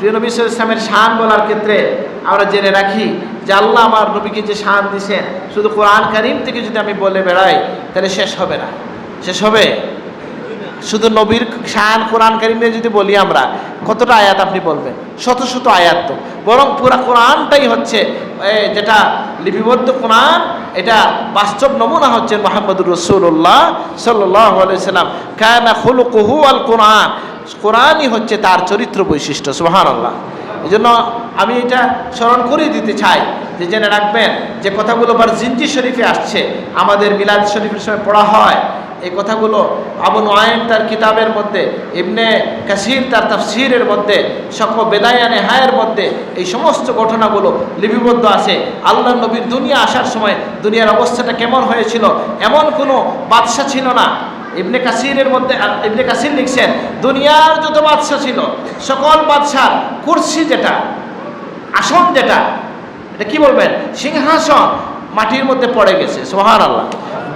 প্রিয় নবী ইসলামের শান বলার ক্ষেত্রে আমরা জেনে রাখি যে আল্লাহ আমার নবীকে যে শান দিছেন, শুধু কোরআন কারিম থেকে যদি আমি বলে বেড়াই, তাহলে শেষ হবে না। শেষ হবে? শুধু নবীর শান কোরআন কারিমে যদি বলি আমরা, কতটা আয়াত আপনি বলবেন? শত শত আয়াত তো। বরং পুরা কোরআনটাই হচ্ছে যেটা লিপিবদ্ধ কোরআন, এটা বাস্তব নমুনা হচ্ছে মোহাম্মদুর রসুল্লাহ সাল্লাহ সাল্লাম কায়না খুলুকুহু আল কোরআন। কোরআনই হচ্ছে তার চরিত্র বৈশিষ্ট্য সুহান আল্লাহ এই জন্য আমি এটা স্মরণ করিয়ে দিতে চাই যে জেনে রাখবেন যে কথাগুলো বার জিনজি শরীফে আসছে। আমাদের মিলাদ শরীফের সময় পড়া হয়। এই কথাগুলো আবু নোয়াইন তার কিতাবের মধ্যে, ইবনে কাসির তার তাফসিরের মধ্যে, সকল বেদায়ানে হায়ের মধ্যে এই সমস্ত ঘটনাগুলো লিপিবদ্ধ আছে। আল্লাহ নবীর দুনিয়া আসার সময় দুনিয়ার অবস্থাটা কেমন হয়েছিল? এমন কোনো বাদশা ছিল না। ইবনে কাসিরের মধ্যে ইবনে কাসির লিখছেন, দুনিয়ার যত বাদশা ছিল, সকল বাদশার কুর্সি যেটা, আসন যেটা, এটা কি বলবেন? সিংহাসন মাটির মধ্যে পড়ে গেছে সোহান আল্লাহ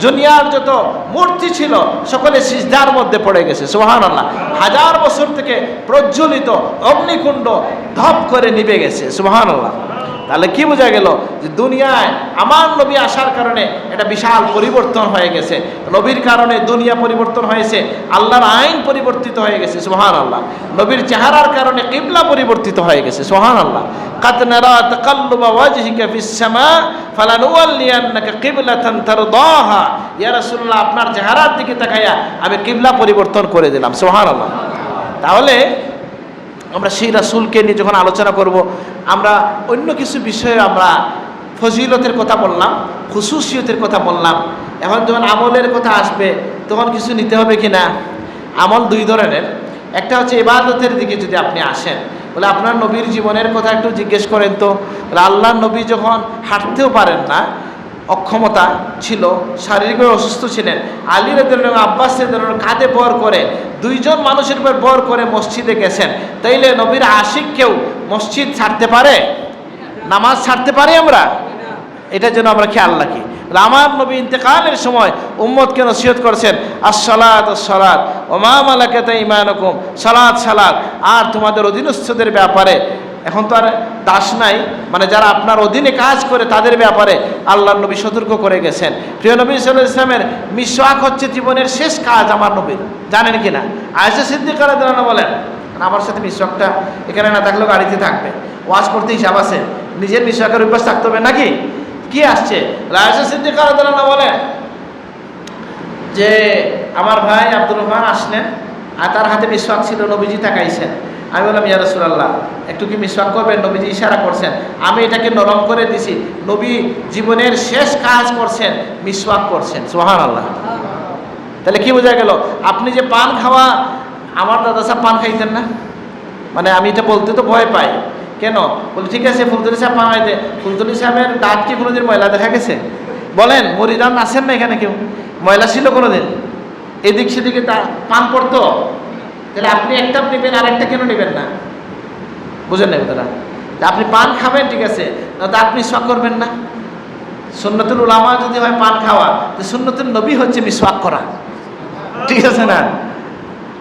দুনিয়ার যত মূর্তি ছিল, সকলে সিজদার মধ্যে পড়ে গেছে সোহান আল্লাহ হাজার বছর থেকে প্রজ্বলিত অগ্নিকুণ্ড ধপ করে নিভে গেছে সোহান আল্লাহ তাহলে কি বোঝা গেল যে দুনিয়ায় আমার নবী আসার কারণে এটা বিশাল পরিবর্তন হয়ে গেছে। নবীর কারণে দুনিয়া পরিবর্তন হয়েছে, আল্লাহর আইন পরিবর্তিত হয়ে গেছে সোহান আল্লাহ নবীর চেহারার কারণে কিবলা পরিবর্তিত হয়ে গেছে সোহান আল্লাহ আপনার চেহারার দিকে তাকাইয়া আমি কিবলা পরিবর্তন করে দিলাম সোহান আল্লাহ তাহলে আমরা সেই রাসুলকে নিয়ে যখন আলোচনা করব, আমরা অন্য কিছু বিষয়ে আমরা ফজিলতের কথা বললাম খুশুসিয়তের কথা বললাম। এখন যখন আমলের কথা আসবে, তখন কিছু নিতে হবে কি না আমল দুই ধরনের। একটা হচ্ছে ইবাদতের দিকে যদি আপনি আসেন, বলে আপনার নবীর জীবনের কথা একটু জিজ্ঞেস করেন তো। আল্লাহ নবী যখন হাঁটতেও পারেন না অক্ষমতা ছিল, শারীরিকভাবে অসুস্থ ছিলেন। আলীর ধরনের আব্বাস ধরনের কাঁধে বর করে, দুইজন মানুষের উপর বর করে মসজিদে গেছেন। তাইলে নবীর আশিক কেউ মসজিদ ছাড়তে পারে? নামাজ ছাড়তে পারি আমরা? এটা যেন আমরা খেয়াল রাখি। আমার নবী ইন্তেকালের সময় উম্মতকে নসিহত করছেন, আসসালাত সালাত ওমা তাই ইমানকুম সালাদ সালাদ আর তোমাদের অধীনস্থদের ব্যাপারে এখন তো আর দাস নাই। মানে যারা আপনার অধীনে কাজ করে তাদের ব্যাপারে আল্লাহ নবী সতর্ক করে গেছেন। প্রিয় নবী সাল্লাহ ইসলামের মিসওয়াক হচ্ছে জীবনের শেষ কাজ আমার নবীর। জানেন কি না আয়সা সিদ্দিকার বলেন আমার সাথে মিসওয়াকটা এখানে না থাকলেও গাড়িতে থাকবে। ওয়াশ করতে হিসাব আছে। নিজের মিসওয়াকের অভ্যাস থাকতে হবে নাকি? কি আসছে? আয়সা সিদ্দিকার বলেন যে, আমার ভাই আব্দুর রহমান আসলেন, আর তার হাতে মিসওয়াক ছিল, নবীজি তাকাইছেন। আমি বললাম, ইয়া রাসূলুল্লাহ, একটু কি মিসওয়াক করবেন? নবীজি ইশারা করছেন। আমি এটাকে নরম করে দিছি। নবী জীবনের শেষ কাজ করছেন, মিসওয়াক করছেন। সোহান আল্লাহ তাহলে কি বোঝা গেল? আপনি যে পান খাওয়া, আমার দাদা সাহেব পান খাইতেন না? মানে আমি এটা বলতে তো ভয় পাই। কেন? বলি ঠিক আছে, ফুলতুলি সাহেব পান খাইতে। ফুলতুলি সাহেবের দাঁত কি কোনোদিন ময়লা দেখা গেছে? বলেন, মরিদান আছেন না এখানে কেউ? ময়লা ছিল কোনোদিন? এদিক সেদিকে তা পান পড়তো? তাহলে আপনি একটা নেবেন আর একটা কেন নেবেন না? বুঝেন না তারা আপনি পান খাবেন, ঠিক আছে। তো আপনি শখ করবেন না। সুন্নতুল উলামা যদি হয় পান খাওয়া, তো সুন্নতুল নবী হচ্ছে মিসওয়াক করা। ঠিক আছে না?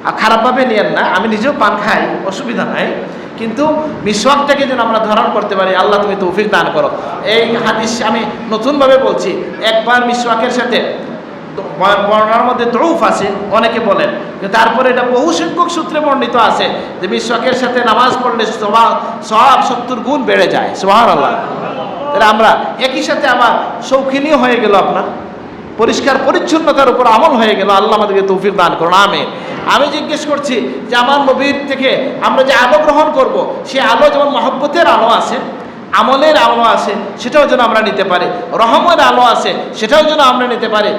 আর খারাপভাবে নিয়েন না, আমি নিজেও পান খাই, অসুবিধা নাই। কিন্তু মিসওয়াকটাকে যেন আমরা ধারণ করতে পারি, আল্লাহ তুমি তৌফিক দান করো। এই হাদিস আমি নতুনভাবে বলছি, একবার মিসওয়াকের সাথে বর্ণার মধ্যে তৌফ আছে, অনেকে বলেন। তারপরে এটা বহু সংখ্যক সূত্রে বর্ণিত আছে যে মিসওয়াকের সাথে নামাজ পড়লে সব সত্তর গুণ বেড়ে যায়। সোহান আল্লাহ তাহলে আমরা একই সাথে আমার শৌখিনীয় হয়ে গেল আপনার। পরিষ্কার পরিচ্ছন্নতার উপর আমল হয়ে গেল। আল্লাহ আমাদেরকে তৌফিক দান করুন। আমি আমি জিজ্ঞেস করছি যে আমার নবীর থেকে আমরা যে আলো গ্রহণ করব, সে আলো যেমন মহব্বতের আলো আছে আমলের আলো আছে, সেটাও যেন আমরা নিতে পারি। রহমের আলো আছে, সেটাও যেন আমরা নিতে পারি।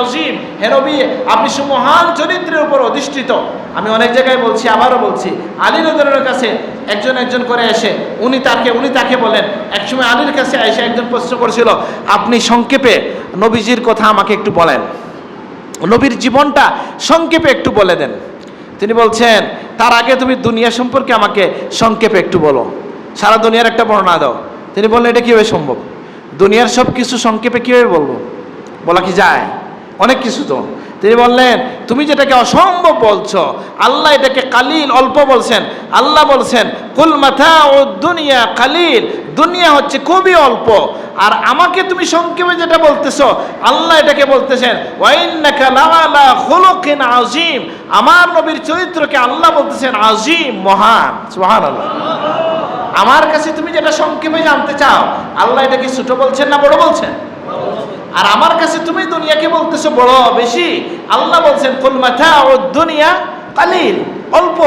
আজিম হে নবী, আপনি সুমহান চরিত্রের উপর অধিষ্ঠিত। আমি অনেক জায়গায় বলছি, আবারও বলছি আলী নজরের কাছে একজন একজন করে এসে, উনি তাকে উনি তাকে বলেন, একসময় আলীর কাছে এসে একজন প্রশ্ন করেছিল, আপনি সংক্ষেপে নবীজির কথা আমাকে একটু বলেন। নবীর জীবনটা সংক্ষেপে একটু বলে দেন। তিনি বলছেন, তার আগে তুমি দুনিয়া সম্পর্কে আমাকে সংক্ষেপে একটু বলো। সারা দুনিয়ার একটা বর্ণনা দাও। তিনি বললেন, এটা কীভাবে সম্ভব? দুনিয়ার সব কিছু সংক্ষেপে কীভাবে বলব? বলা কি যায়? অনেক কিছু তো। তিনি বললেন, তুমি যেটাকে অসম্ভব বলছো, আল্লাহ এটাকে কালিল, অল্প বলছেন। আল্লাহ বলছেন, কুল মাথা ও দুনিয়া কালিল, দুনিয়া হচ্ছে খুবই অল্প। আর আমাকে তুমি সংক্ষেপে যেটা বলতেছো, আল্লাহ এটাকে বলতেছেন খুলুকিন আজিম আমার নবীর চরিত্রকে আল্লাহ বলতেছেন আজিম মহান। সুবহানাল্লাহ। আমার কাছে তুমি যেটা সংক্ষেপে জানতে চাও, আল্লাহ এটা কি ছোট বলছেন না বড় বলছেন? আর আমার কাছে তুমি দুনিয়াকে বলতেছো বড়, বেশি, আল্লাহ বলছেন, কুল মাথা ও দুনিয়া কালিল অল্প।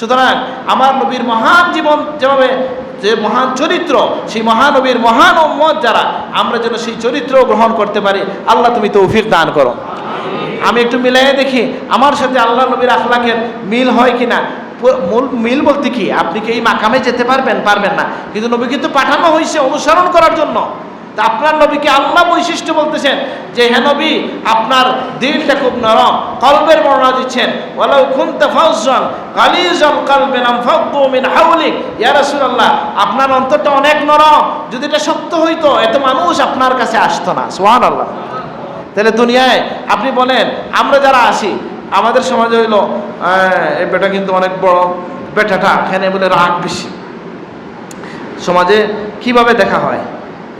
সুতরাং আমার নবীর মহান জীবন যেভাবে, যে মহান চরিত্র, সেই মহানবীর মহান উম্মত যারা, আমরা যেন সেই চরিত্র গ্রহণ করতে পারি, আল্লাহ তুমি তৌফিক দান করো। আমি একটু মিলাই দেখি, আমার সাথে আল্লাহ নবীর আখলাকের মিল হয় কিনা? মূল মিল বলতে কি? আপনি কি এই মাকামে যেতে পারবেন? পারবেন না। কিন্তু নবী কিন্তু পাঠানো হয়েছে অনুসরণ করার জন্য। তা আপনার নবীকে আল্লাহ বৈশিষ্ট্য বলতেছেন যে, হে নবী, আপনার দিলটা খুব নরম, কলবের বর্ণনা দিচ্ছেন, ওয়ালাউ কুনতা ফাউজন গালিজাল কলবে নাম হাওলিক। ইয়া রাসূলুল্লাহ, আপনার অন্তরটা অনেক নরম। যদি এটা শক্ত হইতো, এত মানুষ আপনার কাছে আসতো না। সুবহানাল্লাহ। তাহলে দুনিয়ায় আপনি বলেন, আমরা যারা আসি আমাদের সমাজে হইল এই বেটা কিন্তু অনেক বড়, বেটাটা এখানে বলে রাগ বেশি। সমাজে কীভাবে দেখা হয়?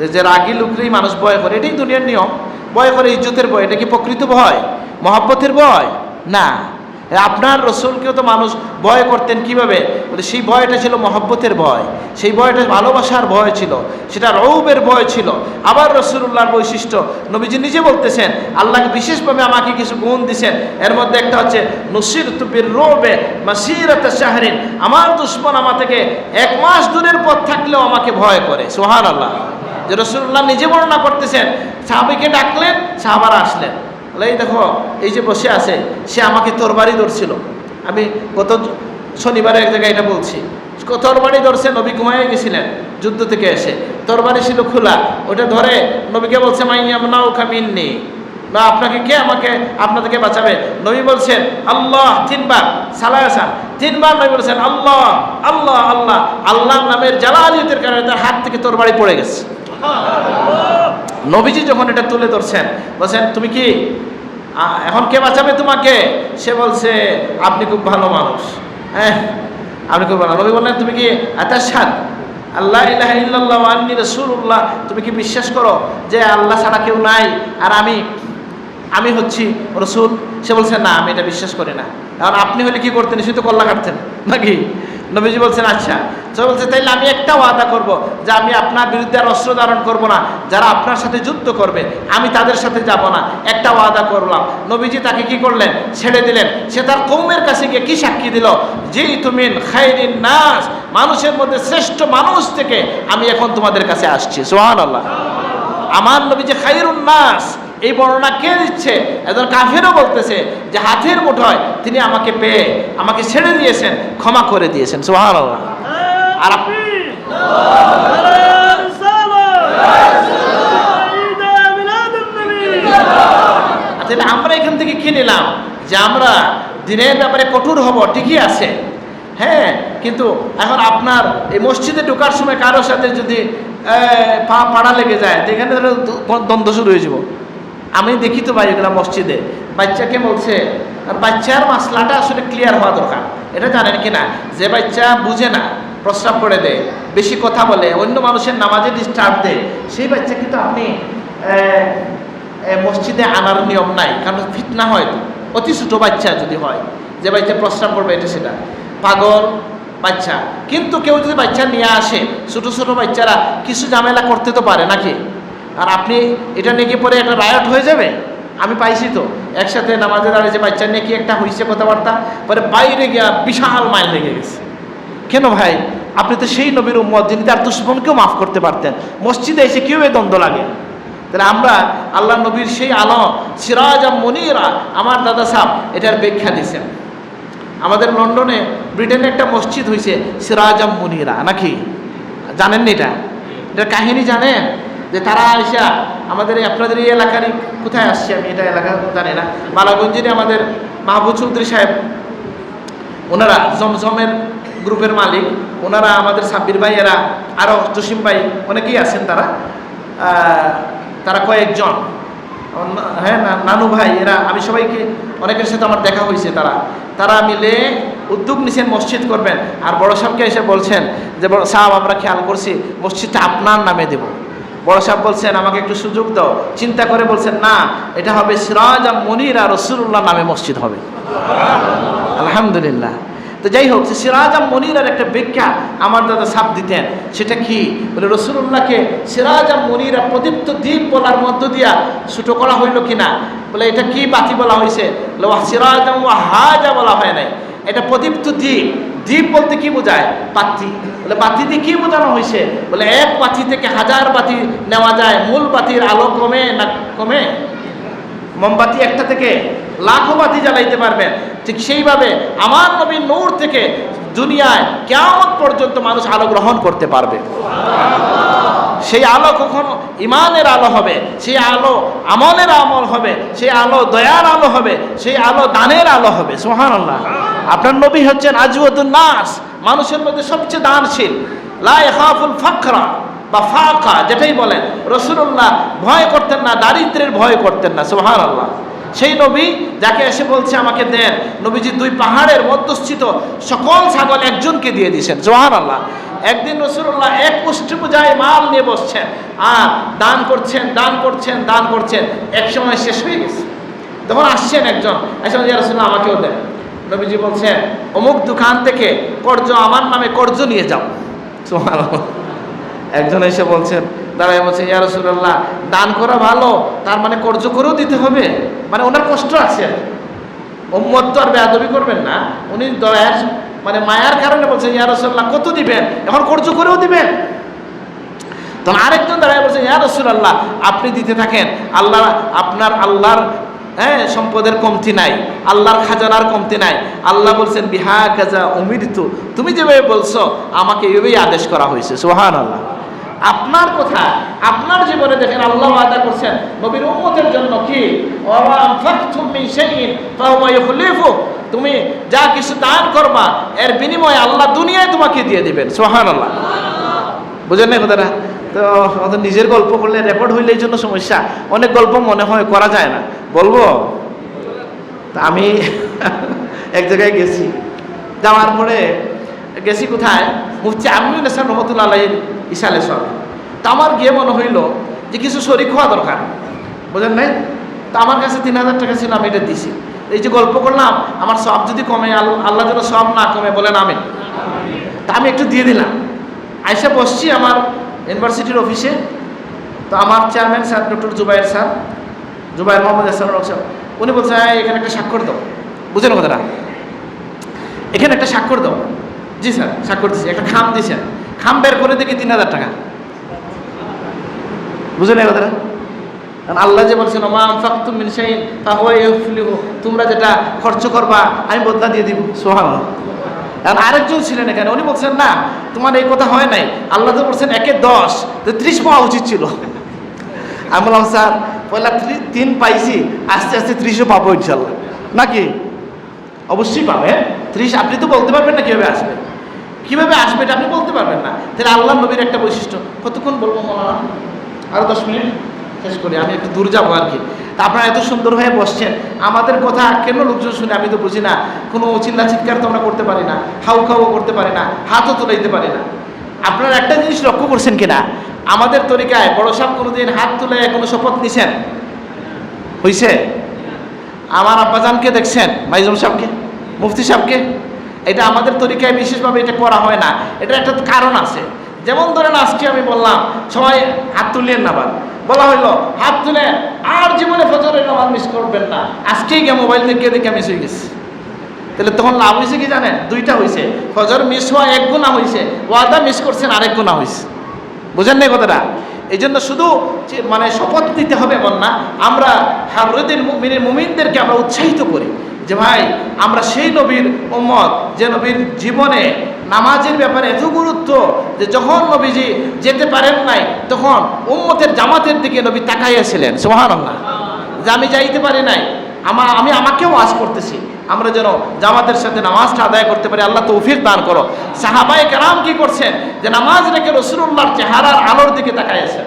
যে- রাগি লোকরেই মানুষ বয় করে, এটাই দুনিয়ার নিয়ম। বয় করে ইজ্জতের ভয় এটা কি প্রকৃত ভয় মহাব্বতের ভয় না। আপনার রসুলকেও তো মানুষ ভয় করতেন কীভাবে? বলে, সেই ভয়টা ছিল মহব্বতের ভয়। সেই ভয়টা ভালোবাসার ভয় ছিল। সেটা রৌবের ভয় ছিল। আবার রসুল্লাহর বৈশিষ্ট্য। নবীজি নিজে বলতেছেন, আল্লাহকে বিশেষভাবে আমাকে কিছু গুণ দিছেন। এর মধ্যে একটা হচ্ছে নসির তুবির রোবে মাসিরাত শাহরিন। আমার দুশ্মন আমার থেকে এক মাস দূরের পথ থাকলেও আমাকে ভয় করে। সোহান আল্লাহ যে রসুল্লাহ নিজে বর্ণনা করতেছেন, সাহাবিকে ডাকলেন, সাহাবারা আসলেন। বলে, এই দেখো, এই যে বসে আছে, সে আমাকে তরবারি ধরছিল। আমি গত শনিবারে এক জায়গায় এটা বলছি। তরবারি ধরছে, নবী ঘুমাইয়ে গেছিলেন যুদ্ধ থেকে এসে। তরবারি ছিল খোলা, ওটা ধরে নবীকে বলছে মাইয়াম নাও কামিননি না আপনাকে কে আমাকে, আপনাদেরকে বাঁচাবে? নবী বলছেন, আল্লাহ, তিনবার সালাহান তিনবার নবী বলছেন, আল্লাহ আল্লাহ আল্লাহ। আল্লাহ নামের জালালিয়তের কারণে তার হাত থেকে তোর বাড়ি পড়ে গেছে। নবীজি যখন এটা তুলে ধরছেন, বলছেন, তুমি কি এখন কে বাঁচাবে তোমাকে? সে বলছে, আপনি খুব ভালো মানুষ। হ্যাঁ আপনি খুব ভালো। নবী বললেন, তুমি কি আতাসাদ আল্লাহ ইলাহা ইল্লাল্লাহ আন্নী রাসূলুল্লাহ। তুমি কি বিশ্বাস করো যে আল্লাহ ছাড়া কেউ নাই? আর আমি আমি হচ্ছি রসুল? সে বলছে, না, আমি এটা বিশ্বাস করি না। কারণ আপনি হলে কি করতেন? সে তো কল্লা কাটতেন। নাকি? নবীজি বলছেন আচ্ছা। সে বলছে, তাইলে আমি একটা ওয়াদা করব যে আমি আপনার বিরুদ্ধে আর অস্ত্র ধারণ করব না। যারা আপনার সাথে যুদ্ধ করবে, আমি তাদের সাথে যাব না। একটা ওয়াদা করলাম। নবীজি তাকে কি করলেন? ছেড়ে দিলেন। সে তার কৌমের কাছে গিয়ে কি সাক্ষী দিল? যে তুমিন খাইরিন নাস। মানুষের মধ্যে শ্রেষ্ঠ মানুষ থেকে আমি এখন তোমাদের কাছে আসছি। সোহান আল্লাহ আমার নবী যে খাইরুন নাস। এই বর্ণনা কে দিচ্ছে? একজন কাফেরও বলতেছে যে, হাতের মুঠোয় তিনি আমাকে পেয়ে, আমাকে ছেড়ে দিয়েছেন, ক্ষমা করে দিয়েছেন। সোহান আল্লাহ তাহলে আমরা এখান থেকে কি নিলাম যে আমরা দিনের ব্যাপারে কঠোর হব, ঠিকই আছে। হ্যাঁ কিন্তু এখন আপনার এই মসজিদে ঢোকার সময় কারও সাথে যদি পা, পাড়া লেগে যায়, তো এখানে দ্বন্দ্ব শুরু হয়ে যাব। আমি দেখি তো ভাই এগুলো মসজিদে। বাচ্চাকে বলছে আর বাচ্চার মাসলাটা আসলে ক্লিয়ার হওয়া দরকার। এটা জানেন কি না যে বাচ্চা বুঝে না প্রস্রাব করে দেয়, বেশি কথা বলে, অন্য মানুষের নামাজে ডিস্টার্ব দেয়। সেই বাচ্চা কিন্তু আপনি মসজিদে আনার নিয়ম নাই, কারণ ফিতনা হয় তো। অতি ছোটো বাচ্চা যদি হয়, যে বাচ্চা প্রস্রাব করবে এটা সেটা। পাগল বাচ্চা। কিন্তু কেউ যদি বাচ্চা নিয়ে আসে, ছোটো ছোটো বাচ্চারা কিছু ঝামেলা করতে তো পারে নাকি? আর আপনি এটা নিয়ে পরে একটা রায়ট হয়ে যাবে? আমি পাইছি তো। একসাথে নামাজে দাঁড়িয়ে যে বাচ্চা নিয়ে কি একটা হয়েছে কথাবার্তা, পরে বাইরে গিয়া বিশাল মাইল লেগে গেছে। কেন ভাই? আপনি তো সেই নবীর উম্মত যিনি তার দুশ্মনকেও মাফ করতে পারতেন। মসজিদে এসে কেউ এই দ্বন্দ্ব লাগে? তাহলে আমরা আল্লাহ নবীর সেই আলো সিরাজ মনিরা, আমার দাদা সাহেব, এটার ব্যাখ্যা দিয়েছেন। আমাদের লন্ডনে, ব্রিটেনে একটা মসজিদ হয়েছে সিরাজাম মুনিরা, নাকি? জানেননি এটা? এটার কাহিনী জানেন? যে তারা আইসা আমাদের আপনাদের এই এলাকারই কোথায় আসছে? আমি এটা এলাকা জানি না। মালাগঞ্জেরই আমাদের মাহবুব চৌধুরী সাহেব, ওনারা জমজমের গ্রুপের মালিক, ওনারা আমাদের সাব্বির ভাই, এরা আরও জসিম ভাই, অনেকেই আছেন তারা। তারা কয়েকজন। হ্যাঁ নানু ভাই, এরা, আমি সবাইকে, অনেকের সাথে আমার দেখা হয়েছে তারা। তারা মিলে উদ্যোগ নিছেন মসজিদ করবেন। আর বড় সাহেবকে এসে বলছেন যে, বড় সাহেব, আমরা খেয়াল করছি, মসজিদটা আপনার নামে দেব। বড় সাহেব বলছেন, আমাকে একটু সুযোগ দাও। চিন্তা করে বলছেন, না, এটা হবে সিরাজ মনির আর রসুল্লাহ নামে মসজিদ হবে। আলহামদুলিল্লাহ। তো যাই হোক সিরাজাম মনিরের একটা ব্যাখ্যা আমার দাদা সাপ দিতেন, সেটা কি? বলে রসুল্লাহকে সিরাজাম মনিরা প্রদীপ্ত দ্বীপ বলার মধ্য দিয়া ছোটো করা হইল কিনা? বলে, এটা কি বাতি বলা হয়েছে সিরাজাম ওয়া হাজা বলা হয় নাই। এটা প্রদীপ্ত দ্বীপ। দ্বীপ বলতে কি বোঝায়? পাতি বলে, বাতি দিয়ে কি বোঝানো হয়েছে বলে, এক বাতি থেকে হাজার বাতি নেওয়া যায়। মূল বাতির আলো কমে না কমে? মোমবাতি একটা থেকে লাখো বাতি জ্বালাইতে পারবেন। ঠিক সেইভাবে আমার নবীর নূর থেকে দুনিয়ায় কেমন পর্যন্ত মানুষ আলো গ্রহণ করতে পারবে। সেই আলো কখনো ইমানের আলো হবে, সেই আলো আমলের আমল হবে, সেই আলো দয়ার আলো হবে, সেই আলো দানের আলো হবে। সোহান আল্লাহ আপনার নবী হচ্ছেন আজুদ্দিন নাস, মানুষের মধ্যে সবচেয়ে দানশীল। লাই হাফুল ফাকরা। বা ফাঁকা, যেটাই বলেন, রসুল্লাহ ভয় করতেন না, দারিদ্রের ভয় করতেন না সোহান আল্লাহ সেই নবী যাকে এসে বলছে, আমাকে দেন। নবীজি দুই পাহাড়ের মধ্যস্থিত সকল ছাগল একজনকে দিয়ে দিয়েছেন সোহান আল্লাহ একদিন রসুল্লাহ এক মুষ্টি পূজায় মাল নিয়ে বসছেন, আর দান করছেন দান করছেন দান করছেন, এক সময় শেষ হয়ে গেছে। তখন আসছেন একজন ইয়া রসুল্লাহ, আমাকেও দেন। নবীজি বলছেন, অমুক দোকান থেকে কর্জ আমার নামে কর্জ নিয়ে যাও। সোহান আল্লাহ একজন এসে বলছেন, দাঁড়ায় বলছে, ইয়া দান করা ভালো, তার মানে কর্য করেও দিতে হবে। মানে ওনার কষ্ট আছে উম্মত তো আর বেয়াদবি করবেন না, উনি দয়ার মানে মায়ার কারণে বলছেন, ইয়া রসুল্লাহ কত দিবেন? এখন কর্য করেও দিবেন? তখন আরেকজন দাঁড়ায় বলছেন, ইয়া রসুল্লাহ আপনি দিতে থাকেন, আল্লাহ, আপনার আল্লাহর হ্যাঁ সম্পদের কমতি নাই, আল্লাহর খাজানার কমতি নাই। আল্লাহ বলছেন বিহা কাজা অমৃতু তুমি যেভাবে বলছো, আমাকে এভাবেই আদেশ করা হয়েছে। সোহান আল্লাহ আপনার কথা, আপনার জীবনে দেখেন আল্লাহ আদা করছেন, নবীর উম্মতের জন্য কি? তুমি যা কিছু দান করবা, এর বিনিময়ে আল্লাহ দুনিয়ায় তোমাকে দিয়ে দিবেন। সোহান আল্লাহ বুঝেন না কথাটা? তো নিজের গল্প করলে রেকর্ড হইলে এই জন্য সমস্যা। অনেক গল্প মনে হয় করা যায় না। বলব? আমি এক জায়গায় গেছি। যাওয়ার পরে গেছি কোথায়? মুফতি আমিনুল ইসলাম রহমতুল্লাহ আলাইহির ইসালে সব তা আমার গিয়ে মনে হইল যে কিছু শরীর খাওয়া দরকার। বুঝেন নাই? তা আমার কাছে তিন হাজার টাকা ছিল, আমি এটা দিছি। এই যে গল্প করলাম, আমার সব যদি কমে, আল- আল্লাহ যেন সব না কমে, বলেন আমি তা আমি একটু দিয়ে দিলাম। আইসা বসছি আমার ইউনিভার্সিটির অফিসে। তো আমার chairman sir, doctor Zubair sir Zubair Mohammad সাহেব উনি বলছে "এই, এখানে একটা স্বাক্ষর দাও। বুঝেন কথাটা? এখানে একটা স্বাক্ষর দাও। জি স্যার স্বাক্ষর দিচ্ছি একটা খাম দিয়েছেন খাম বের করে দেখি তিন হাজার টাকা। বুঝলেন এই কথাটা? কারণ আল্লাহ যে বলছেন মা তোমরা যেটা খরচ করবা আমি বদলা দিয়ে দিব। সুবহানাল্লাহ। আর আরেকজন ছিলেন এখানে। উনি বলছেন না তোমার এই কথা হয় নাই। আল্লাহ তো বলছেন একে দশ। তো ত্রিশ পাওয়া উচিত ছিল। আমি বললাম, স্যার, পয়লা তিন পাইছি, আস্তে আস্তে ত্রিশও পাবো ইনশাল্লাহ। নাকি? অবশ্যই পাবে ত্রিশ, আপনি তো বলতে পারবেন না কীভাবে আসবে। কীভাবে আসবে এটা আপনি বলতে পারবেন না। তাহলে আল্লাহ নবীর একটা বৈশিষ্ট্য। কতক্ষণ বলব মৌলানা? আরও দশ মিনিট? শেষ করি, আমি একটু দূর যাব আর কি। তা আপনারা এত সুন্দর হয়ে বসছেন। আমাদের কথা কেন লোকজন শুনে আমি তো বুঝি না। কোনো চিল্লা চিৎকার তো আমরা করতে পারি না। হাউ খাও করতে পারি না। হাতও তুলাইতে পারি না। আপনারা একটা জিনিস লক্ষ্য করছেন কিনা? আমাদের তরিকায় বড় সাহেব কোনোদিন হাত তুলে কোনো শপথ নিছেন? হইছে? আমার আব্বাজানকে দেখছেন? মাইজুল সাহেবকে মুফতি সাহেবকে এটা আমাদের তরিকায় বিশেষভাবে এটা করা হয় না। এটা একটা কারণ আছে। যেমন ধরেন আজকে আমি বললাম, সবাই হাত তুললেন না আবার বলা হইল, হাত তুলে আর জীবনে ফজরের নামাজ মিস করবেন না। আজকেই গিয়ে মোবাইল দেখে দেখে মিস হয়ে গেছে। তাহলে তখন লাভ হয়েছে কি জানেন? দুইটা হয়েছে ফজর মিস হওয়া এক গুণা হয়েছে ওয়াদা মিস করছেন আরেক গুণা হয়েছে বুঝেন নাই কথাটা? এই জন্য শুধু মানে শপথ নিতে হবে এমন না, আমরা হারুদ্দিন মুমিনের মুমিনদেরকে আমরা উৎসাহিত করি যে ভাই, আমরা সেই নবীর উম্মত, যে নবীর জীবনে নামাজের ব্যাপারে এত গুরুত্ব যে যখন নবীজি যেতে পারেন নাই, তখন উম্মতের জামাতের দিকে নবী তাকাইয়াছিলেন। সোহান যে আমি যাইতে পারি নাই, আমা, আমি আমাকেও আজ করতেছি। আমরা যেন জামাতের সাথে নামাজটা আদায় করতে পারি, আল্লাহ তৌফিক দান করো। সাহাবাই কেরাম কি করছেন? যে নামাজ রেখে রসুল্লাহর চেহারার আলোর দিকে তাকাইছেন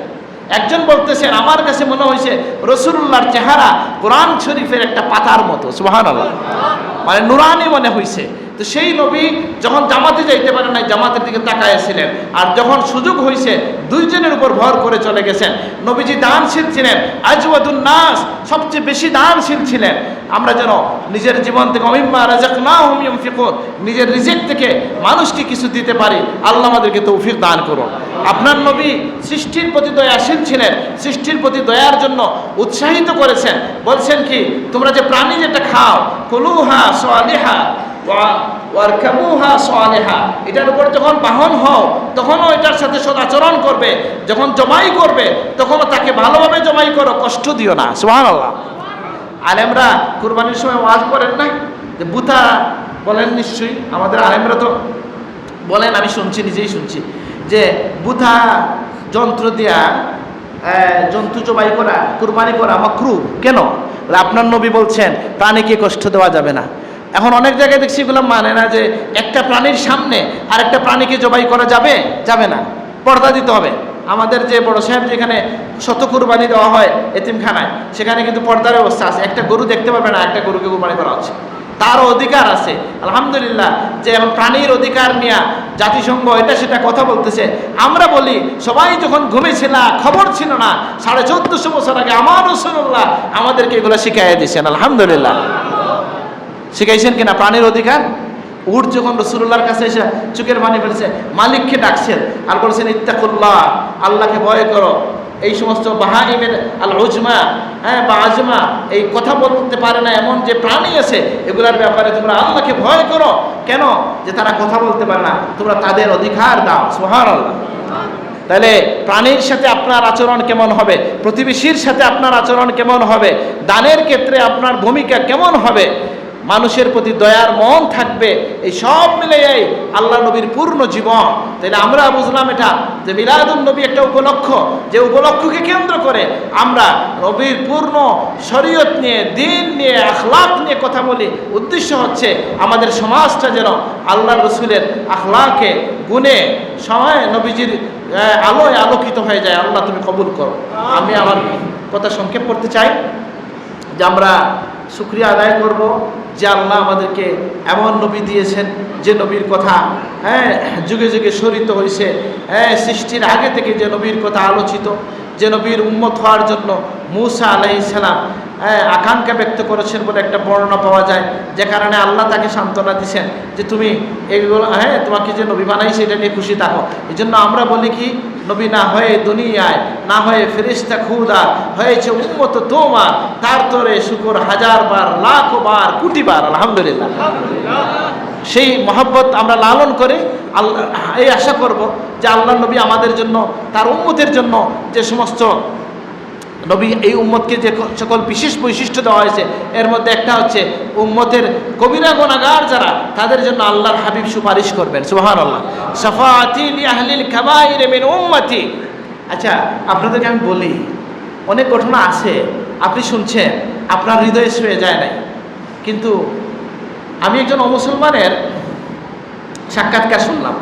একজন বলতেছেন, আমার কাছে মনে হয়েছে রসুল্লাহর চেহারা কোরআন শরীফের একটা পাতার মতো। সুহান আল্লাহ মানে নুরানি মনে হয়েছে তো সেই নবী যখন জামাতে যাইতে পারে নাই, জামাতের দিকে তাকাইছিলেন আর যখন সুযোগ হয়েছে দুইজনের উপর ভর করে চলে গেছেন। নবীজি দানশীল ছিলেন, আজওয়াদুন নাস সবচেয়ে বেশি দানশীল ছিলেন। আমরা যেন নিজের জীবন থেকে অমিম্মা রাজাক না হুমিয়ম ফিকুর নিজের রিজেক থেকে মানুষকে কিছু দিতে পারি, আল্লাহ আমাদেরকে তৌফিক দান করুন। আপনার নবী সৃষ্টির প্রতি দয়াশীল ছিলেন, সৃষ্টির প্রতি দয়ার জন্য উৎসাহিত করেছেন। বলছেন কি, তোমরা যে প্রাণী যেটা খাও, কুলুহা সোয়ালিহা ওয়ারকাবুহা সোয়ালেহা এটার উপর যখন বাহন হও, তখনও এটার সাথে সদাচরণ করবে। যখন জমাই করবে, তখনও তাকে ভালোভাবে জমাই করো, কষ্ট দিও না। সুহান আল্লাহ আলেমরা কুরবানির সময় ওয়াজ করেন না? যে বুথা বলেন নিশ্চয়ই, আমাদের আলেমরা তো বলেন, আমি শুনছি, নিজেই শুনছি। যে বুথা যন্ত্র দিয়া জন্তু জবাই করা, কুরবানি করা মাকরু কেন? আপনার নবী বলছেন, প্রাণীকে কষ্ট দেওয়া যাবে না। এখন অনেক জায়গায় দেখছি এগুলো মানে না যে একটা প্রাণীর সামনে আর একটা প্রাণীকে জবাই করা যাবে? যাবে না। পর্দা দিতে হবে। আমাদের যে বড় সাহেব যেখানে শত কুরবানি দেওয়া হয় এতিমখানায়, সেখানে কিন্তু পর্দার ব্যবস্থা আছে। একটা গরু দেখতে পারবে না, একটা গরুকে কুরবানি করা হচ্ছে। তারও অধিকার আছে। আলহামদুলিল্লাহ, যে এখন প্রাণীর অধিকার নিয়ে জাতিসংঘ এটা সেটা কথা বলতেছে। আমরা বলি, সবাই যখন ঘুমেছিল, খবর ছিল না, সাড়ে চোদ্দশো বছর আগে আমার রসুল্লাহ আমাদেরকে এগুলো শিখাই দিয়েছেন। আলহামদুলিল্লাহ। শিখাইছেন কিনা? প্রাণীর অধিকার? উঠ যখন রসুল্লাহর কাছে এসে চোখের পানি ফেলছে, মালিককে ডাকছেন আর বলছেন, ইত্তাকুল্লাহ, আল্লাহকে ভয় করো। এই সমস্ত বাহাইমের আল উজমা হ্যাঁ বা আজমা এই কথা বলতে পারে না, এমন যে প্রাণী আছে, এগুলার ব্যাপারে তোমরা আল্লাহকে ভয় করো। কেন? যে তারা কথা বলতে পারে না, তোমরা তাদের অধিকার দাও। সোহার আল্লাহ তাহলে প্রাণীর সাথে আপনার আচরণ কেমন হবে? প্রতিবেশীর সাথে আপনার আচরণ কেমন হবে? দানের ক্ষেত্রে আপনার ভূমিকা কেমন হবে? মানুষের প্রতি দয়ার মন থাকবে, এই সব মিলে এই আল্লাহ নবীর পূর্ণ জীবন। তাহলে আমরা বুঝলাম এটা, যে মিলাদুল নবী একটা উপলক্ষ, যে উপলক্ষকে কেন্দ্র করে আমরা নবীর পূর্ণ শরীয়ত নিয়ে, দিন নিয়ে, আখলাক নিয়ে কথা বলি। উদ্দেশ্য হচ্ছে আমাদের সমাজটা যেন আল্লাহ রসুলের আখলাকে গুণে, সময় নবীজির আলোয় আলোকিত হয়ে যায়। আল্লাহ তুমি কবুল করো। আমি আমার কথা সংক্ষেপ করতে চাই যে আমরা শুক্রিয়া আদায় করব। যে আল্লাহ আমাদেরকে এমন নবী দিয়েছেন যে নবীর কথা হ্যাঁ যুগে যুগে সরিত হয়েছে হ্যাঁ সৃষ্টির আগে থেকে যে নবীর কথা আলোচিত, যে নবীর উন্মত হওয়ার জন্য মূসা আলাইসালাম হ্যাঁ আকাঙ্ক্ষা ব্যক্ত করেছেন বলে একটা বর্ণনা পাওয়া যায়। যে কারণে আল্লাহ তাকে সান্ত্বনা দিছেন যে তুমি এগুলো হ্যাঁ তোমাকে যে নবী বানাইছে এটা নিয়ে খুশি থাকো। এই জন্য আমরা বলি কি, নবী না হয়ে দুনিয়ায়, না হয়ে ফেরিস্তা খুদা, হয়েছে উম্মত তোমার। তার তোরে শুকুর হাজার বার, লাখ বার, কোটি বার, আলহামদুলিল্লাহ। সেই মহব্বত আমরা লালন করে আল্লাহ, এই আশা করব যে আল্লাহ নবী আমাদের জন্য, তার উম্মতের জন্য যে সমস্ত নবী এই উম্মতকে যে সকল বিশেষ বৈশিষ্ট্য দেওয়া হয়েছে, এর মধ্যে একটা হচ্ছে উম্মতের কবিরা গোনাগার যারা, তাদের জন্য আল্লাহর হাবিব সুপারিশ করবেন। সুহান আল্লাহ সফাতি আহলিল কাবাইর উম্মতি। আচ্ছা আপনাদেরকে আমি বলি, অনেক ঘটনা আছে, আপনি শুনছেন, আপনার হৃদয়ে শুয়ে যায় নাই। কিন্তু আমি একজন অমুসলমানের সাক্ষাৎকার শুনলাম।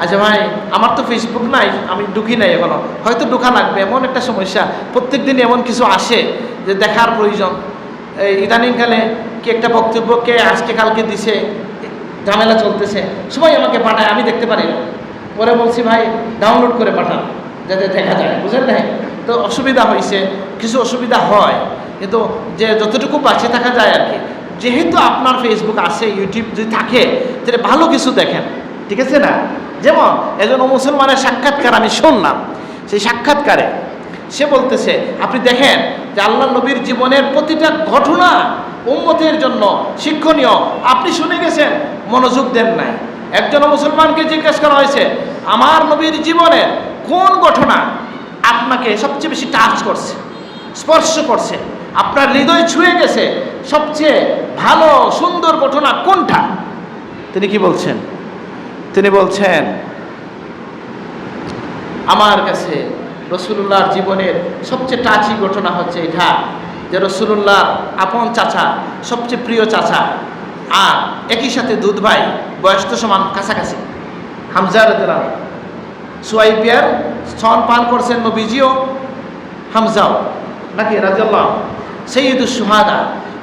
আচ্ছা ভাই, আমার তো ফেসবুক নাই, আমি ঢুকি নাই এখনও। হয়তো ঢুকা লাগবে, এমন একটা সমস্যা। প্রত্যেক দিন এমন কিছু আসে যে দেখার প্রয়োজন। এই ইদানিংকালে কি একটা বক্তব্য কে আজকে কালকে দিছে, ঝামেলা চলতেছে, সবাই আমাকে পাঠায়, আমি দেখতে পারি না। পরে বলছি, ভাই ডাউনলোড করে পাঠান, যাতে দেখা যায়। বুঝলেন না তো অসুবিধা হয়েছে কিছু অসুবিধা হয়। কিন্তু যে যতটুকু বাঁচে থাকা যায় আর কি। যেহেতু আপনার ফেসবুক আছে ইউটিউব যদি থাকে, তাহলে ভালো কিছু দেখেন। ঠিক আছে না? যেমন একজন মুসলমানের সাক্ষাৎকার আমি শুনলাম। সেই সাক্ষাৎকারে সে বলতেছে, আপনি দেখেন যে আল্লাহ নবীর জীবনের প্রতিটা ঘটনা উম্মতের জন্য শিক্ষণীয়। আপনি শুনে গেছেন, মনোযোগ দেন নাই। একজন মুসলমানকে জিজ্ঞেস করা হয়েছে, আমার নবীর জীবনের কোন ঘটনা আপনাকে সবচেয়ে বেশি টাচ করছে, স্পর্শ করছে? আপনার হৃদয় ছুঁয়ে গেছে, সবচেয়ে ভালো, সুন্দর ঘটনা কোনটা? তিনি কি বলছেন? তিনি বলছেন, আমার কাছে রসুল্লাহর জীবনের সবচেয়ে টাচি ঘটনা হচ্ছে এটা, যে রসুল্লাহর আপন চাচা, সবচেয়ে প্রিয় চাচা আর একই সাথে দুধ ভাই, বয়স তো সমান কাছাকাছি। হামজার সুয়াইবিয়ার স্তন পান করছেন নবীজিও হামজাও, নাকি রাজিয়াল্লাহ সৈয়দুল সুহাদা,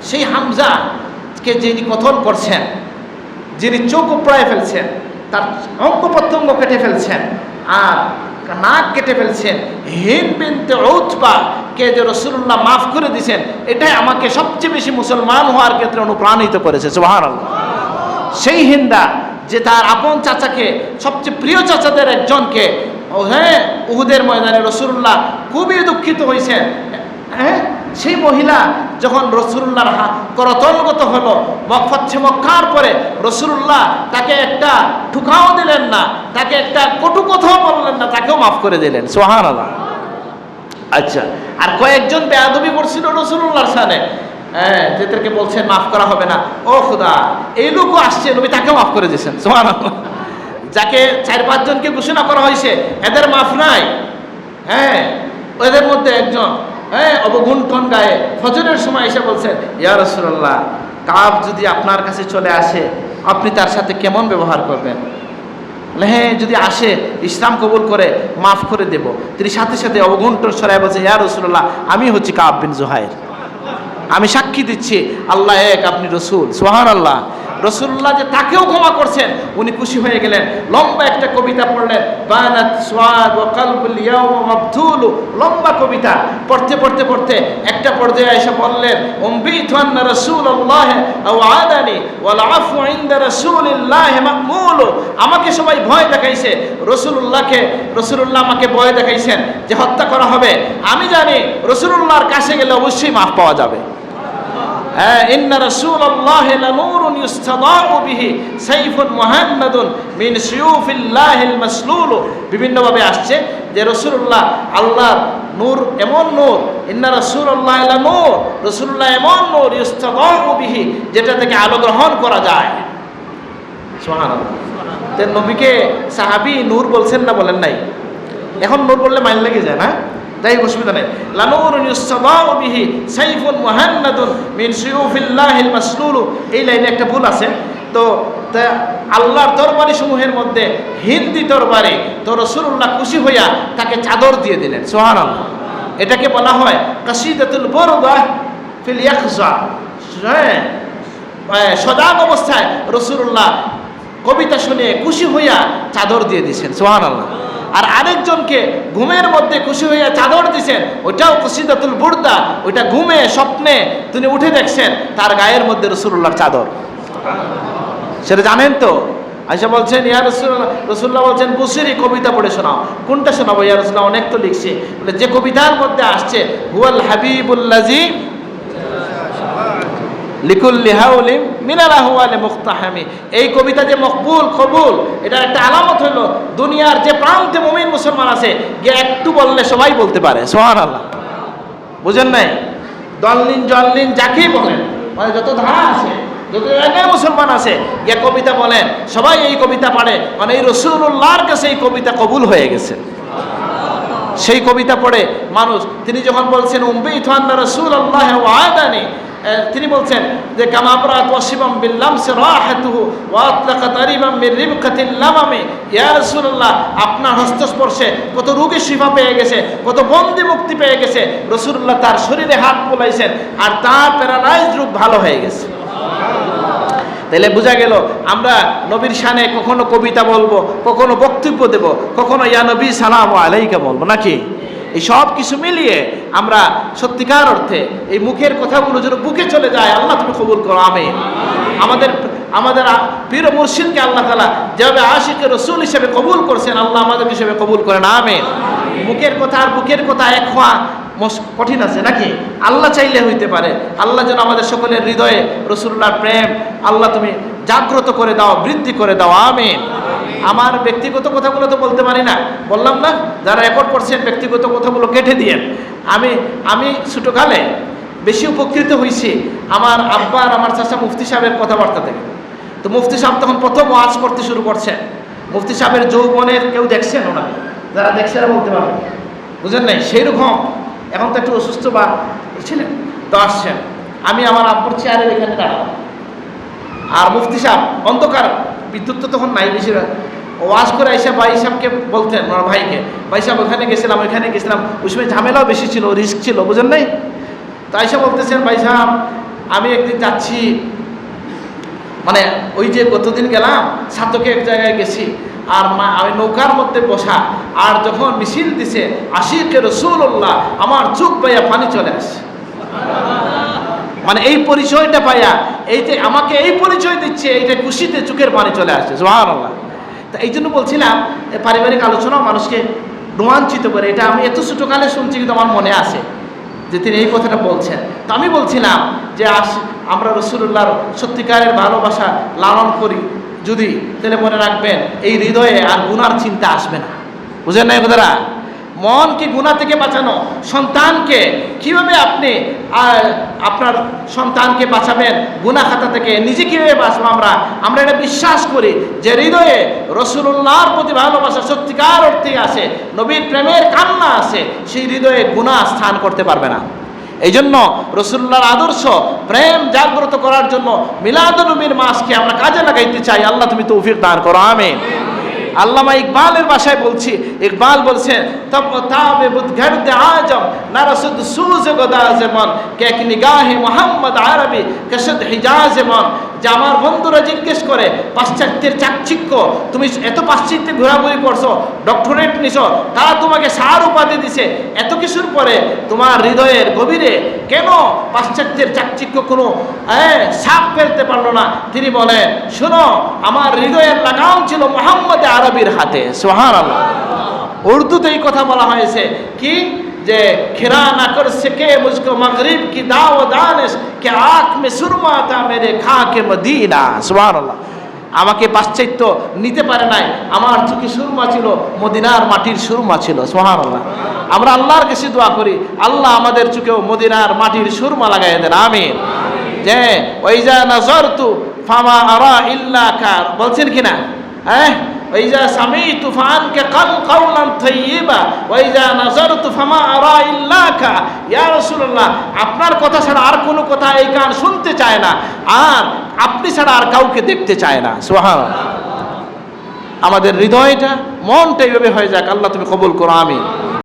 সেই হামজাকে যিনি কথন করছেন, যিনি চোখ উপড়ায় ফেলছেন তার অঙ্গ প্রত্যঙ্গ কেটে ফেলছেন আর নাক কেটে ফেলছেন। হিন বিনতে উতবা কে যে রসুল্লাহ মাফ করে দিয়েছেন এটাই আমাকে সবচেয়ে বেশি মুসলমান হওয়ার ক্ষেত্রে অনুপ্রাণিত করেছে সুবাহ সেই হিন্দা যে তার আপন চাচাকে, সবচেয়ে প্রিয় চাচাদের একজনকে হ্যাঁ উহুদের ময়দানে রসুল্লাহ খুবই দুঃখিত হয়েছেন হ্যাঁ সেই মহিলা যখন রসুল্লাহর করতলগত হলো মকফচ্ছে মক্কার পরে রসুল্লাহ তাকে একটা ঠুকাও দিলেন না, তাকে একটা কটু কথাও বললেন না, তাকেও মাফ করে দিলেন। সোহান আল্লাহ আচ্ছা আর কয়েকজন বেয়াদবি করছিল রসুল্লাহর সানে হ্যাঁ যেদেরকে বলছেন, মাফ করা হবে না। ও খুদা, এই লোকও আসছে, নবী তাকেও মাফ করে দিয়েছেন। সোহান যাকে চার পাঁচজনকে ঘোষণা করা হয়েছে, এদের মাফ নাই। হ্যাঁ এদের মধ্যে একজন হ্যাঁ অবগুণ্ঠন গায়ে? ফজরের সময় এসে বলছেন, ইয়া রসুল্লাহ কাব যদি আপনার কাছে চলে আসে, আপনি তার সাথে কেমন ব্যবহার করবেন? হ্যাঁ যদি আসে, ইসলাম কবুল করে, মাফ করে দেব। তিনি সাথে সাথে অবগুণ্ঠন সরাই বলছে ইয়া রসুল্লাহ আমি হচ্ছি কাব বিন জোহাইর। আমি সাক্ষী দিচ্ছি, আল্লাহ এক, আপনি রসুল। সোহান আল্লাহ রসুল্লাহ যে তাকেও ক্ষমা করছেন, উনি খুশি হয়ে গেলেন। লম্বা একটা কবিতা পড়লেন সোয়াদ ও কালবুল লম্বা কবিতা। পড়তে পড়তে পড়তে একটা পর্যায়ে এসে বললেন আন্না রাসূলুল্লাহ আও আদানি ওয়াল আফু ইনদা মাকমুলু। আমাকে সবাই ভয় দেখাইছে। রসুলুল্লাহকে, রসুলুল্লাহ আমাকে ভয় দেখাইছেন যে হত্যা করা হবে। আমি জানি রসুলুল্লাহর কাছে গেলে অবশ্যই মাফ পাওয়া যাবে। হ্যাঁ বিভিন্নভাবে আসছে যে রাসূলুল্লাহ আল্লাহর নূর এমন নূর, ইন্না রাসূলুল্লাহ লানূর রাসূলুল্লাহ এমন নূর, ইউস্তাদাউ বিহি যেটা থেকে আলো গ্রহণ করা যায়। নবীকে সাহাবী নূর বলছেন না বলেন নাই? এখন নূর বললে মাইল লেগে যায় না? যাই অসুবিধা নেই। লানুরুন বিহি সাইফুন মুহান্নাদুন মিন সিয়ুফিল্লাহিল মাসলুল। এই লাইনে একটা ভুল আছে। তো আল্লাহর তরবারি সমূহের মধ্যে হিন্দি তরবারি তো রসুল্লাহ খুশি হইয়া তাকে চাদর দিয়ে দিলেন। সুবহানাল্লাহ। এটাকে বলা হয় কাসিদাতুল বরদা ফিল ইয়াখজা। হ্যাঁ। সজাগ অবস্থায় রসুল্লাহ কবিতা শুনে খুশি হইয়া চাদর দিয়ে দিয়েছেন। সোহান আল্লাহ আর আরেকজনকে ঘুমের মধ্যে খুশি হইয়া চাদর দিছেন, ওইটাও কুসিদাতুল বুর্দা, ওইটা ঘুমে, স্বপ্নে তিনি উঠে দেখছেন, তার গায়ের মধ্যে রসুল্লাহর চাদর। সেটা জানেন তো? আইসা বলছেন, ইয়া রসুল্লাহ রসুল্লাহ বলছেন, বুসিরি কবিতা পড়ে শোনাও, কোনটা শোনাবো? ইয়া রসুল্লাহ অনেক তো লিখছে। বলে, যে কবিতার মধ্যে আসছে, হুয়াল হাবিবুল্লাজি লিকুল্লি হাউলিম মিনালা হুয়ালে মুক্তাহামি এই কবিতা যে মকবুল, কবুল, এটার একটা আলামত হলো, দুনিয়ার যে প্রান্তে মুমিন মুসলমান আছে, গিয়ে একটু বললে সবাই বলতে পারে সোহান আল্লাহ বুঝেন নাই? দলিন জল্লিন যাকেই বলেন মানে যত ধারা আছে, যত জায়গায় মুসলমান আছে, গিয়ে কবিতা বলেন, সবাই এই কবিতা পারে মানে এই রসুল্লাহর কাছে এই কবিতা কবুল হয়ে গেছে। সেই কবিতা পড়ে মানুষ, তিনি যখন বলছেন উম্বি থান্না রসুল আল্লাহ ওয়াদানি তিনি বলছেন যে বিল্লাম সে আপনার হস্তস্পর্শে কত রোগী শিফা পেয়ে গেছে, কত বন্দি মুক্তি পেয়ে গেছে, রাসূলুল্লাহ তার শরীরে হাত বুলাইছেন আর তার প্যারালাইজ রোগ ভালো হয়ে গেছে। তাহলে বোঝা গেল, আমরা নবীর শানে কখনো কবিতা বলব, কখনো বক্তব্য দেব, কখনো ইয়া নবী সালাম আলাইকা বলব, নাকি? এই সব কিছু মিলিয়ে আমরা সত্যিকার অর্থে এই মুখের কথাগুলো যেন বুকে চলে যায়, আল্লাহ তুমি কবুল করো আমি আমাদের আমাদের পীর মুর্শিদকে আল্লাহ তালা যেভাবে আশিকে রসুল হিসেবে কবুল করছেন, আল্লাহ আমাদের হিসেবে কবুল করেন, আমেন। মুখের কথা আর বুকের কথা এক হওয়া কঠিন আছে নাকি? আল্লাহ চাইলে হইতে পারে। আল্লাহ যেন আমাদের সকলের হৃদয়ে রসুল্লাহর প্রেম, আল্লাহ তুমি জাগ্রত করে দাও, বৃদ্ধি করে দাও, আমিন। আমার ব্যক্তিগত কথাগুলো তো বলতে পারি না। বললাম না, যারা রেকর্ড করছেন ব্যক্তিগত কথাগুলো কেটে দিয়েন। আমি আমি ছোটোকালে বেশি উপকৃত হয়েছি আমার আব্বা আর আমার চাচা মুফতি সাহেবের কথাবার্তা থেকে। তো মুফতি সাহেব তখন প্রথম ওয়াজ করতে শুরু করছেন মুফতি সাহেবের যৌবনের কেউ দেখছেন ওনাকে? যারা দেখছে এরা বলতে পারবে। বুঝেন নাই? সেই রকম এখন তো একটু অসুস্থ বা ছিলেন, তো আসছেন। আমি আমার আব্বুর চেয়ারের এখানে দাঁড়ালাম। আর মুফতি সাহেব অন্ধকার বিদ্যুৎ তো তখন নাই বেশিরভাগ। ওয়াজ করে এসে ভাই সাহেবকে বলতেন আমার ভাইকে, ভাই সাহেব, ওখানে গেছিলাম ওইখানে গেছিলাম। ওই সময় ঝামেলাও বেশি ছিল রিস্ক ছিল, বুঝেন নাই? তো আইসা বলতেছেন, ভাই সাহেব, আমি একদিন যাচ্ছি মানে ওই যে গতদিন গেলাম সাতকে এক জায়গায় গেছি, আর মা, আমি নৌকার মধ্যে বসা, আর যখন মিছিল দিছে, আশিকে রসুল্লাহ আমার চোখ পাইয়া পানি চলে আসে মানে এই পরিচয়টা পাইয়া এই যে আমাকে এই পরিচয় দিচ্ছে, এইটা খুশিতে চোখের পানি চলে আসছে, সুবহানাল্লাহ। তা এই জন্য বলছিলাম পারিবারিক আলোচনা মানুষকে রোমাঞ্চিত করে, এটা আমি এত ছোটোকালে শুনছি কিন্তু আমার মনে আছে যে তিনি এই কথাটা বলছেন। তো আমি বলছিলাম যে আস, আমরা রসুল্লাহর সত্যিকারের ভালোবাসা লালন করি, যদি তাহলে মনে রাখবেন, এই হৃদয়ে আর গুনার চিন্তা আসবে না। বুঝেন না কথাটা? মনকে গুণা থেকে বাঁচানো, সন্তানকে, কীভাবে আপনি আপনার সন্তানকে বাঁচাবেন? গুণা খাতা থেকে নিজে কীভাবে বাঁচবো আমরা? আমরা এটা বিশ্বাস করি যে হৃদয়ে রসুল্লাহর প্রতি ভালোবাসা সত্যিকার অর্থে আছে, নবীর প্রেমের কান্না আছে, সেই হৃদয়ে গুণা স্থান করতে পারবে না। এই জন্য রসুল্লাহর আদর্শ প্রেম জাগ্রত করার জন্য মিলাদুলমির মাসকে আমরা কাজে লাগাইতে চাই। আল্লাহ তুমি তৌফিক দান করো, আমিন। আল্লামা ইকবালের ভাষায় বলছি, ইকবাল বলছেন তব বুদগর্দ আজম, নারসুদ সুজ গদা যেমন কেক নিগাহে মোহাম্মদ আরবি কেসদ হিজাজ যেমন। যে আমার বন্ধুরা জিজ্ঞেস করে, পাশ্চাত্যের চাকচিক্য, তুমি এত পাশ্চাত্যে ঘোরাঘুরি করছ, ডক্টরেট নিছো, তারা তোমাকে সার উপাধি দিছে, এত কিছুর পরে তোমার হৃদয়ের গভীরে কেন পাশ্চাত্যের চাকচিক্য কোনো সাপ ফেলতে পারল না? তিনি বলেন, শোনো, আমার হৃদয়ের লাগাম ছিল মোহাম্মদ আরবির হাতে সোহান আল্লাহ উর্দুতে এই কথা বলা হয়েছে কি? যে খেরা না কর সকে মুঝকো মগরিব কি দাও দানিশ? কে আখ মে সুরমা তা মেরে খা কে মদিনা? সুবহানাল্লাহ। আমাকে পাশ্চাত্য নিতে পারে নাই। আমার চোখে সুরমা ছিল, মদিনার মাটির সুরমা ছিল, সুবহানাল্লাহ। আমরা আল্লাহর কাছে দোয়া করি, আল্লাহ আমাদের চুকেও মদিনার মাটির সুরমা লাগাই দেন, আমিন। যে ওইজা নজরতু ফামা আরা ইল্লা বলছেন কিনা? হ্যাঁ? সামি তুফান কে কল কৌলান থইবা ওইজা নজরতু ফামা আরা ইল্লা কা ইয়া রাসূলুল্লাহ, আপনার কথা ছাড়া আর কোনো কথা এই কান শুনতে চায় না, আর আপনি ছাড়া আর কাউকে দেখতে চায় না। সোহান আমাদের হৃদয়টা মনটা এইভাবে হয়ে যাক। আল্লাহ তুমি কবুল করো, আমিন।